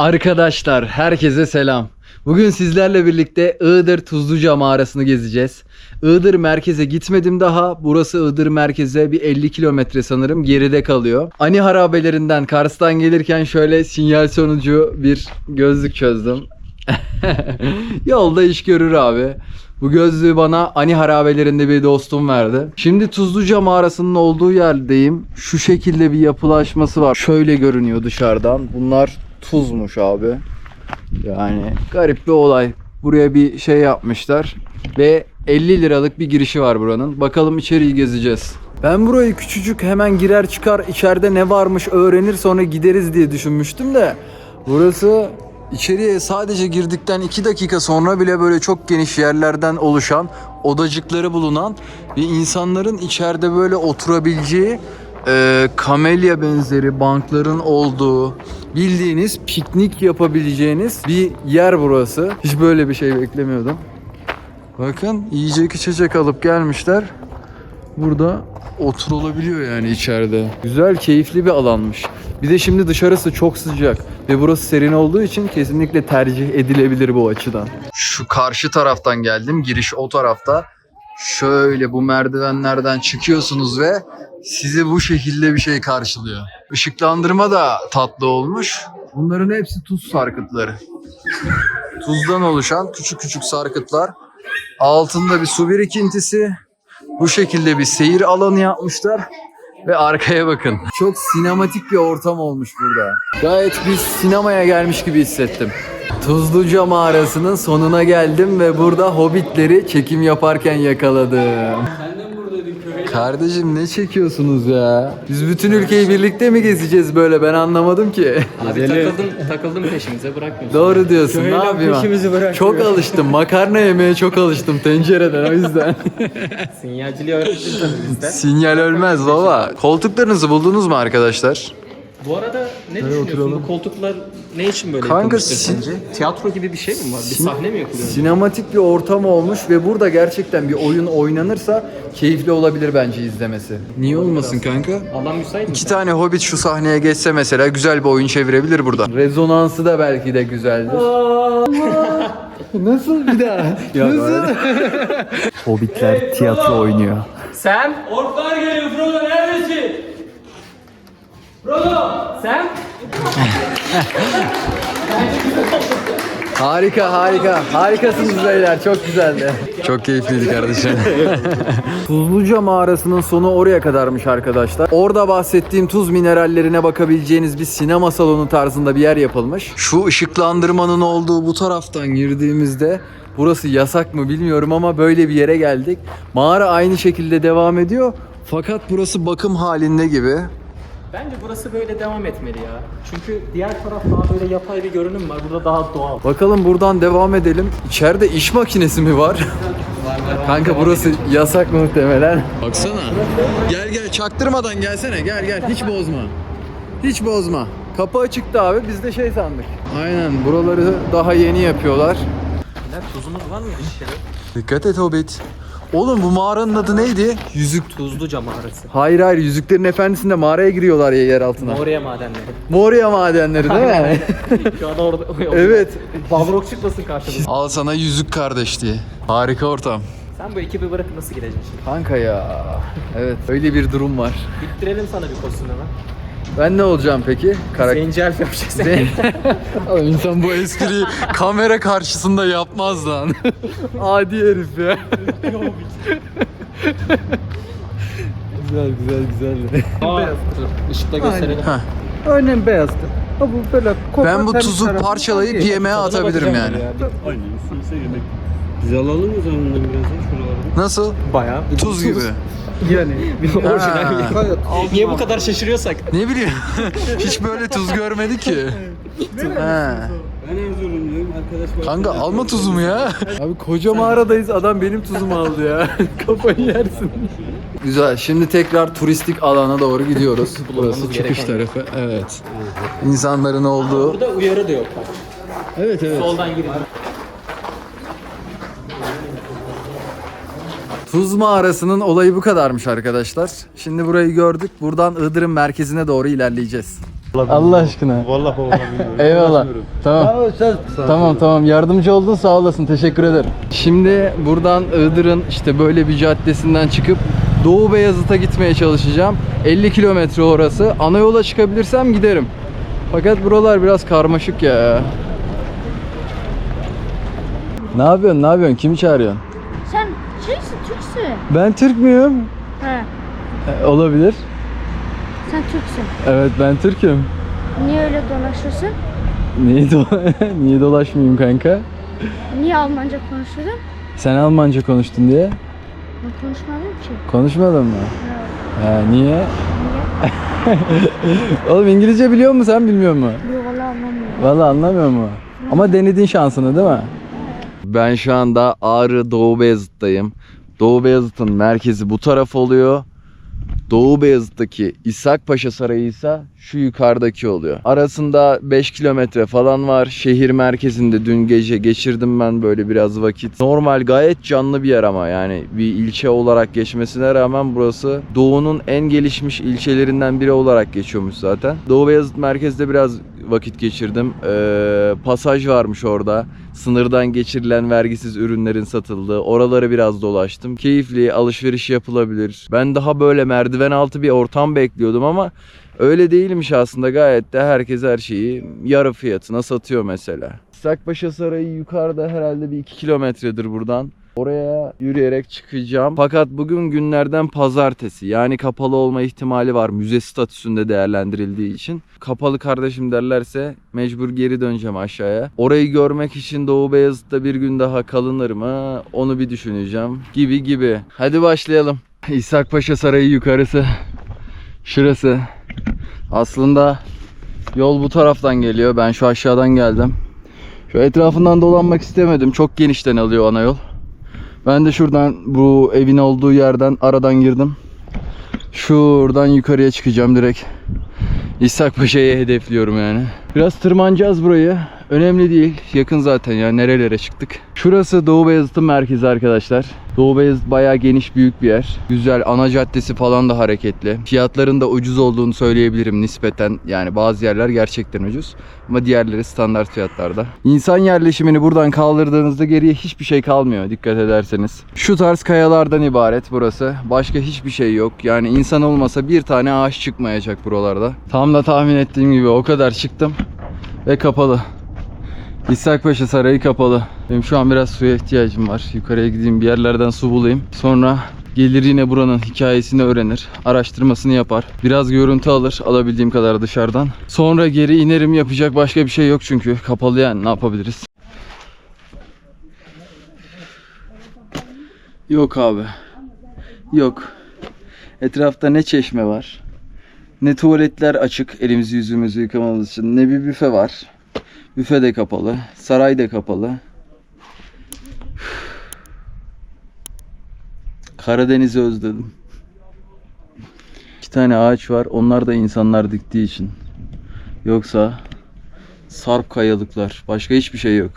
Arkadaşlar herkese selam. Bugün sizlerle birlikte Iğdır Tuzluca mağarasını gezeceğiz. Iğdır merkeze gitmedim daha. Burası Iğdır merkeze bir 50 kilometre sanırım geride kalıyor. Ani harabelerinden Kars'tan gelirken şöyle sinyal sonucu bir gözlük çözdüm. Yolda iş görür abi. Bu gözlüğü bana Ani harabelerinde bir dostum verdi. Şimdi Tuzluca mağarasının olduğu yerdeyim. Şu şekilde bir yapılaşması var. Şöyle görünüyor dışarıdan. Bunlar tuzmuş abi. Yani garip bir olay. Buraya bir şey yapmışlar ve 50 liralık bir girişi var buranın. Bakalım içeriği gezeceğiz. Ben burayı küçücük hemen girer çıkar içeride ne varmış öğrenir sonra gideriz diye düşünmüştüm de burası içeriye sadece girdikten 2 dakika sonra bile böyle çok geniş yerlerden oluşan odacıkları bulunan ve insanların içeride böyle oturabileceği e, kamelya benzeri bankların olduğu bildiğiniz piknik yapabileceğiniz bir yer burası. Hiç böyle bir şey beklemiyordum. Bakın yiyecek içecek alıp gelmişler. Burada oturulabiliyor yani içeride. Güzel, keyifli bir alanmış. Bir de şimdi dışarısı çok sıcak ve burası serin olduğu için kesinlikle tercih edilebilir bu açıdan. Şu karşı taraftan geldim. Giriş o tarafta. Şöyle bu merdivenlerden çıkıyorsunuz ve sizi bu şekilde bir şey karşılıyor. Işıklandırma da tatlı olmuş. Bunların hepsi tuz sarkıtları. Tuzdan oluşan küçük küçük sarkıtlar. Altında bir su birikintisi. Bu şekilde bir seyir alanı yapmışlar. Ve arkaya bakın. Çok sinematik bir ortam olmuş burada. Gayet bir sinemaya gelmiş gibi hissettim. Tuzluca mağarasının sonuna geldim ve burada hobbitleri çekim yaparken yakaladım. Kardeşim ne çekiyorsunuz ya? Biz bütün ülkeyi birlikte mi gezeceğiz böyle ben anlamadım ki. Abi takıldım, takıldım peşimize bırakmıyorsun. Doğru diyorsun. Ne yapayım? peşimizi bırakmıyor. Çok alıştım. Makarna yemeye çok alıştım tencereden o yüzden. Sinyalciliği öğrettin tabii bizden. Sinyal ölmez baba. Koltuklarınızı buldunuz mu arkadaşlar? Bu arada ne düşünüyorsun? oturalım. Bu koltuklar ne için böyle Kanka, yapılmıştır sin- sence? Tiyatro gibi bir şey mi var? Bir sahne mi yapılıyor? Sinematik bir ortam olmuş ve burada gerçekten bir oyun oynanırsa keyifli olabilir bence izlemesi. Niye olmasın kanka? Alan müsait mi? İki tane hobbit şu sahneye geçse mesela güzel bir oyun çevirebilir burada. Rezonansı da belki de güzeldir. Nasıl bir daha? Nasıl? Hobbitler tiyatro oynuyor. Sen? Orklar geliyor Frodo neredesin? Sen? Harika harika. Harikasınız beyler. Çok güzeldi. Çok keyifliydi kardeşim. Tuzluca mağarasının sonu oraya kadarmış arkadaşlar. Orada bahsettiğim tuz minerallerine bakabileceğiniz bir sinema salonu tarzında bir yer yapılmış. Şu ışıklandırmanın olduğu bu taraftan girdiğimizde burası yasak mı bilmiyorum ama böyle bir yere geldik. Mağara aynı şekilde devam ediyor. Fakat burası bakım halinde gibi. Bence burası böyle devam etmeli ya. Çünkü diğer taraf daha böyle yapay bir görünüm var. Burada daha doğal. Bakalım buradan devam edelim. İçeride iş makinesi mi var? Kanka burası yasak muhtemelen. Baksana. Gel gel çaktırmadan gelsene. Gel gel hiç bozma. Hiç bozma. Kapı açıktı abi biz de şey sandık. Aynen buraları daha yeni yapıyorlar. Tuzumuz var mı? Dikkat et Hobbit. Oğlum bu mağaranın adı neydi? Yüzük. Tuzluca mağarası. Hayır hayır Yüzüklerin Efendisi'nde mağaraya giriyorlar ya yer altına. Oraya madenleri. Moria madenleri değil mi? Şu an orada. evet. Balrog çıkmasın karşımıza. Al sana yüzük kardeş diye. Harika ortam. Sen bu ekibi bırakıp nasıl gideceksin şimdi? Kanka ya. Evet öyle bir durum var. Bittirelim sana bir kostüm hemen. Ben ne olacağım peki? Karakter. Zenci elf yapacaksın. Oğlum insan bu espriyi kamera karşısında yapmaz lan. Adi herif ya. güzel güzel güzel. Aa, dur ışıkla gösterelim. Heh. Örneğin beyazdı. Ha bu böyle kopar Ben bu her tuzu tarafı- parçalayıp yemeğe atabilirim yani. Aynı ise yemek. Biz alalım o zaman bundan biraz ya şuraları. Nasıl? Bayağı. Tuz gibi. Yani. Orijinal. Gayet Niye bu kadar şaşırıyorsak? Ne bileyim. Hiç böyle tuz görmedi ki. Ha. Ben Erzurumluyum arkadaş var. Kanka alma tuzumu ya. Abi koca mağaradayız adam benim tuzumu aldı ya. Kafayı yersin. Güzel. Şimdi tekrar turistik alana doğru gidiyoruz. Burası çıkış tarafı. Evet. İnsanların olduğu. Burada uyarı da yok. bak. Evet evet. Soldan girin. Tuz mağarasının olayı bu kadarmış arkadaşlar. Şimdi burayı gördük. Buradan Iğdır'ın merkezine doğru ilerleyeceğiz. Allah aşkına. Vallahi baba bilmiyorum. Eyvallah. Tamam. Tamam tamam yardımcı oldun sağ olasın teşekkür ederim. Şimdi buradan Iğdır'ın işte böyle bir caddesinden çıkıp Doğu Beyazıt'a gitmeye çalışacağım. 50 kilometre orası. Ana yola çıkabilirsem giderim. Fakat buralar biraz karmaşık ya. Ne yapıyorsun? Ne yapıyorsun? Kimi çağırıyorsun? Türksün. Ben Türk müyüm? He, E, olabilir. sen Türksün. Evet ben Türk'üm. Niye öyle dolaşıyorsun? Niye, do- Niye dolaşmayayım kanka? Niye Almanca konuşuyordun? Sen Almanca konuştun diye. Ben konuşmadım ki. Konuşmadın mı? Ha, niye? Niye? Oğlum İngilizce biliyor musun sen bilmiyor musun? Yok valla anlamıyorum. Vallahi anlamıyor mu? Ama denedin şansını değil mi? Ben şu anda Ağrı Doğu Beyazıt'tayım. Doğu Beyazıt'ın merkezi bu taraf oluyor. Doğu Beyazıt'taki İshak Paşa Sarayı ise şu yukarıdaki oluyor. Arasında 5 kilometre falan var. Şehir merkezinde dün gece geçirdim ben böyle biraz vakit. Normal gayet canlı bir yer ama yani bir ilçe olarak geçmesine rağmen burası Doğu'nun en gelişmiş ilçelerinden biri olarak geçiyormuş zaten. Doğu Beyazıt merkezde biraz vakit geçirdim. Ee, pasaj varmış orada. Sınırdan geçirilen vergisiz ürünlerin satıldığı. Oraları biraz dolaştım. Keyifli, alışveriş yapılabilir. Ben daha böyle merdiven altı bir ortam bekliyordum ama öyle değilmiş aslında. Gayet de herkes her şeyi yarı fiyatına satıyor mesela. Sakpaşa Sarayı yukarıda herhalde bir 2 kilometredir buradan. Oraya yürüyerek çıkacağım. Fakat bugün günlerden pazartesi. Yani kapalı olma ihtimali var müze statüsünde değerlendirildiği için. Kapalı kardeşim derlerse mecbur geri döneceğim aşağıya. Orayı görmek için Doğu Beyazıt'ta bir gün daha kalınır mı? Onu bir düşüneceğim. Gibi gibi. Hadi başlayalım. İshak Paşa Sarayı yukarısı. Şurası. Aslında yol bu taraftan geliyor. Ben şu aşağıdan geldim. Şu etrafından dolanmak istemedim. Çok genişten alıyor ana yol. Ben de şuradan bu evin olduğu yerden aradan girdim. Şuradan yukarıya çıkacağım direkt. İshak Paşa'yı hedefliyorum yani. Biraz tırmanacağız burayı. Önemli değil. Yakın zaten ya. Nerelere çıktık. Şurası Doğu Beyazıt'ın merkezi arkadaşlar. Doğu Beyazıt bayağı geniş büyük bir yer. Güzel. Ana caddesi falan da hareketli. Fiyatların da ucuz olduğunu söyleyebilirim nispeten. Yani bazı yerler gerçekten ucuz. Ama diğerleri standart fiyatlarda. İnsan yerleşimini buradan kaldırdığınızda geriye hiçbir şey kalmıyor dikkat ederseniz. Şu tarz kayalardan ibaret burası. Başka hiçbir şey yok. Yani insan olmasa bir tane ağaç çıkmayacak buralarda. Tam da tahmin ettiğim gibi o kadar çıktım. Ve kapalı. İshak Paşa Sarayı kapalı. Benim şu an biraz suya ihtiyacım var. Yukarıya gideyim bir yerlerden su bulayım. Sonra gelir yine buranın hikayesini öğrenir. Araştırmasını yapar. Biraz görüntü alır alabildiğim kadar dışarıdan. Sonra geri inerim yapacak başka bir şey yok çünkü. Kapalı yani ne yapabiliriz? Yok abi. Yok. Etrafta ne çeşme var. Ne tuvaletler açık elimizi yüzümüzü yıkamamız için. Ne bir büfe var. Büfe de kapalı. Saray da kapalı. Karadeniz'i özledim. İki tane ağaç var. Onlar da insanlar diktiği için. Yoksa sarp kayalıklar. Başka hiçbir şey yok.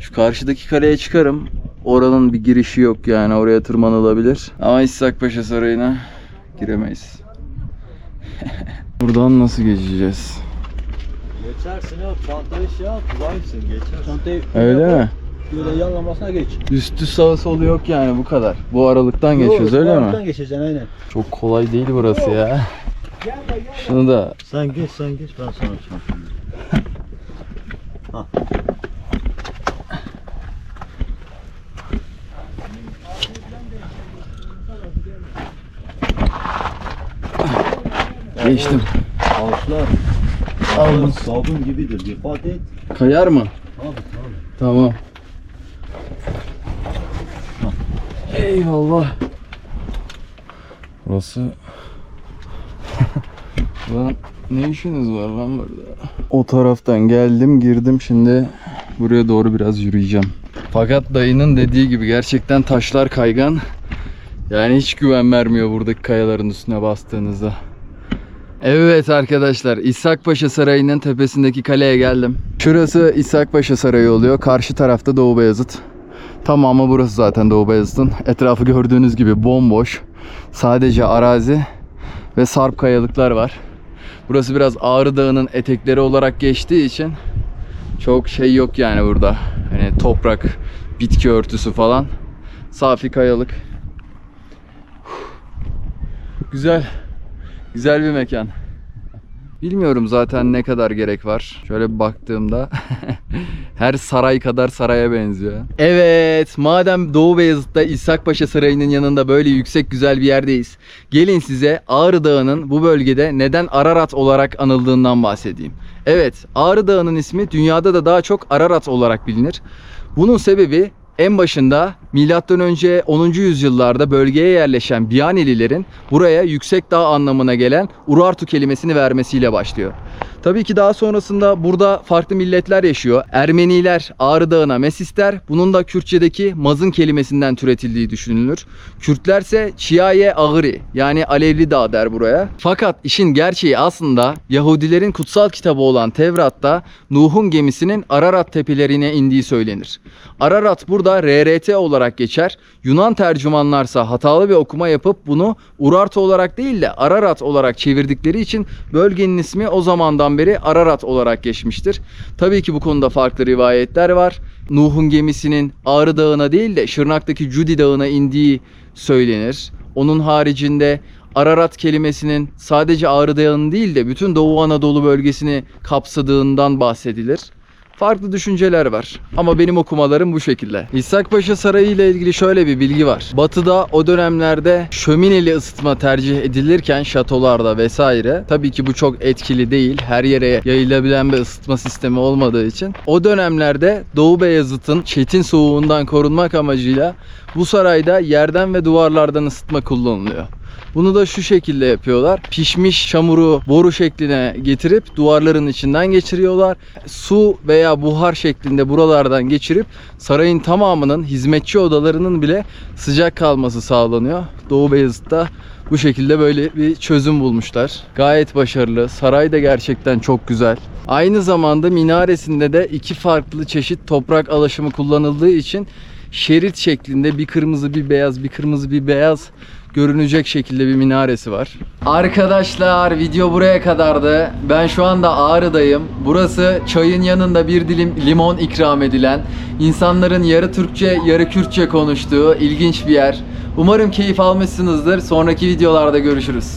Şu karşıdaki kaleye çıkarım. Oranın bir girişi yok yani. Oraya tırmanılabilir. Ama İshak Paşa Sarayı'na giremeyiz. Buradan nasıl geçeceğiz? Geçersin ya çantayı şey yap kolaysın geçer. Çantayı Öyle mi? Böyle yanlamasına geç. Üstü sağı solu yok yani bu kadar. Bu aralıktan geçiyoruz öyle mi? Oradan geçeceksin aynen. Çok kolay değil burası ya. Şunu da Sen geç sen geç ben sana çantayı. geçtim. Ağaçlar Aldım. sabun gibidir dikkat et. Kayar mı? Abi tamam. Tamam. Eyvallah. Burası... lan ne işiniz var lan burada? O taraftan geldim girdim şimdi buraya doğru biraz yürüyeceğim. Fakat dayının dediği gibi gerçekten taşlar kaygan. Yani hiç güven vermiyor buradaki kayaların üstüne bastığınızda. Evet arkadaşlar İshak Paşa Sarayı'nın tepesindeki kaleye geldim. Şurası İshak Paşa Sarayı oluyor. Karşı tarafta Doğu Beyazıt. Tamamı burası zaten Doğu Beyazıt'ın. Etrafı gördüğünüz gibi bomboş. Sadece arazi ve sarp kayalıklar var. Burası biraz Ağrı Dağı'nın etekleri olarak geçtiği için çok şey yok yani burada. Hani toprak, bitki örtüsü falan. Safi kayalık. Güzel. Güzel bir mekan. Bilmiyorum zaten ne kadar gerek var. Şöyle bir baktığımda her saray kadar saraya benziyor. Evet, madem Doğu Beyazıt'ta İshak Paşa Sarayı'nın yanında böyle yüksek güzel bir yerdeyiz. Gelin size Ağrı Dağı'nın bu bölgede neden Ararat olarak anıldığından bahsedeyim. Evet, Ağrı Dağı'nın ismi dünyada da daha çok Ararat olarak bilinir. Bunun sebebi en başında önce 10. yüzyıllarda bölgeye yerleşen Biyanelilerin buraya yüksek dağ anlamına gelen Urartu kelimesini vermesiyle başlıyor. Tabii ki daha sonrasında burada farklı milletler yaşıyor. Ermeniler Ağrı Dağı'na Mesisler, bunun da Kürtçedeki mazın kelimesinden türetildiği düşünülür. Kürtlerse Çiyaye Ağri yani Alevli Dağ der buraya. Fakat işin gerçeği aslında Yahudilerin kutsal kitabı olan Tevrat'ta Nuh'un gemisinin Ararat tepelerine indiği söylenir. Ararat burada RRT olarak geçer. Yunan tercümanlarsa hatalı bir okuma yapıp bunu Urartu olarak değil de Ararat olarak çevirdikleri için bölgenin ismi o zamandan beri Ararat olarak geçmiştir. Tabii ki bu konuda farklı rivayetler var. Nuh'un gemisinin Ağrı Dağı'na değil de Şırnak'taki Cudi Dağı'na indiği söylenir. Onun haricinde Ararat kelimesinin sadece Ağrı Dağı'nın değil de bütün Doğu Anadolu bölgesini kapsadığından bahsedilir. Farklı düşünceler var. Ama benim okumalarım bu şekilde. İshak Paşa Sarayı ile ilgili şöyle bir bilgi var. Batı'da o dönemlerde şömineli ısıtma tercih edilirken şatolarda vesaire tabii ki bu çok etkili değil. Her yere yayılabilen bir ısıtma sistemi olmadığı için o dönemlerde Doğu Beyazıt'ın çetin soğuğundan korunmak amacıyla bu sarayda yerden ve duvarlardan ısıtma kullanılıyor. Bunu da şu şekilde yapıyorlar. Pişmiş çamuru boru şekline getirip duvarların içinden geçiriyorlar. Su veya buhar şeklinde buralardan geçirip sarayın tamamının hizmetçi odalarının bile sıcak kalması sağlanıyor. Doğu Beyazıt'ta bu şekilde böyle bir çözüm bulmuşlar. Gayet başarılı. Saray da gerçekten çok güzel. Aynı zamanda minaresinde de iki farklı çeşit toprak alaşımı kullanıldığı için şerit şeklinde bir kırmızı bir beyaz bir kırmızı bir beyaz görünecek şekilde bir minaresi var. Arkadaşlar video buraya kadardı. Ben şu anda Ağrı'dayım. Burası çayın yanında bir dilim limon ikram edilen, insanların yarı Türkçe yarı Kürtçe konuştuğu ilginç bir yer. Umarım keyif almışsınızdır. Sonraki videolarda görüşürüz.